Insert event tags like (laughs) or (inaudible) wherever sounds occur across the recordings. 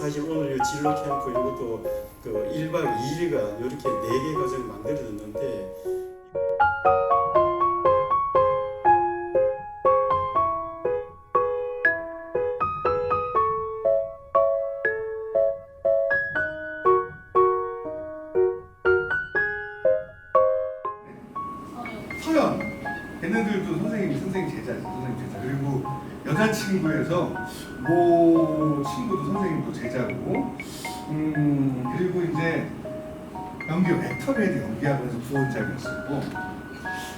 사실 오늘 이 진로 캠프 이것도 그 1박 2일간 이렇게 네개 과정 만들어졌는데 서연 걔네들도 선생님 선생님 제자지 선생님 제자. 그리고 여자친구에서 모 친구도 선생님도 제자고 음 그리고 이제 연기 벡터레드 연기하면서 부원장이었었고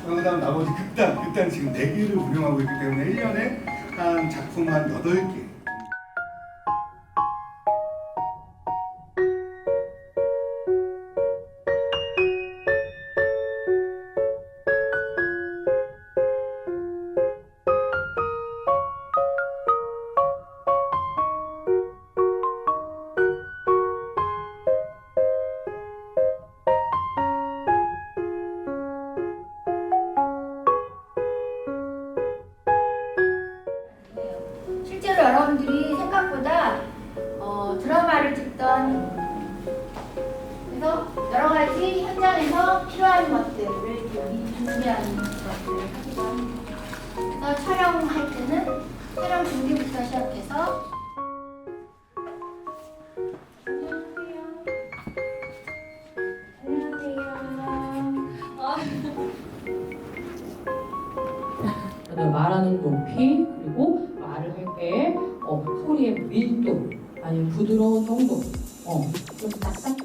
그 다음 나머지 극단 극단 지금 네 개를 운영하고 있기 때문에 1년에 한 작품 한 여덟 개 실제로 여러분들이 생각보다 어, 드라마를 찍던 그래서 여러 가지 현장에서 필요한 것들을 준비하는 것들을 하기도 합니다. 그래서 촬영할 때는 촬영 준비부터 시작해서 안녕하세요. 안녕하세요. (laughs) 그다음에 말하는 높이 그리고 말을 할 때 어, 소리의 밀도 아니면 부드러운 정도 어, 좀 딱딱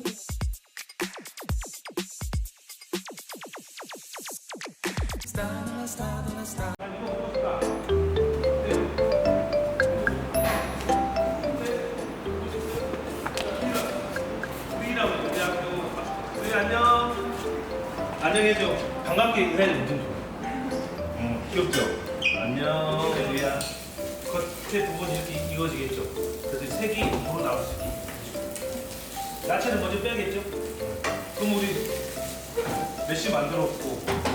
안녕해줘. 반갑게 돼 무슨 응 귀엽죠? 안녕 우리야 겉에 부분 이렇게 이어지겠죠? 그래서 색이 앞으로 나올 수 있게 야채는 먼저 빼야겠죠? 그럼 우리 메시 만들었고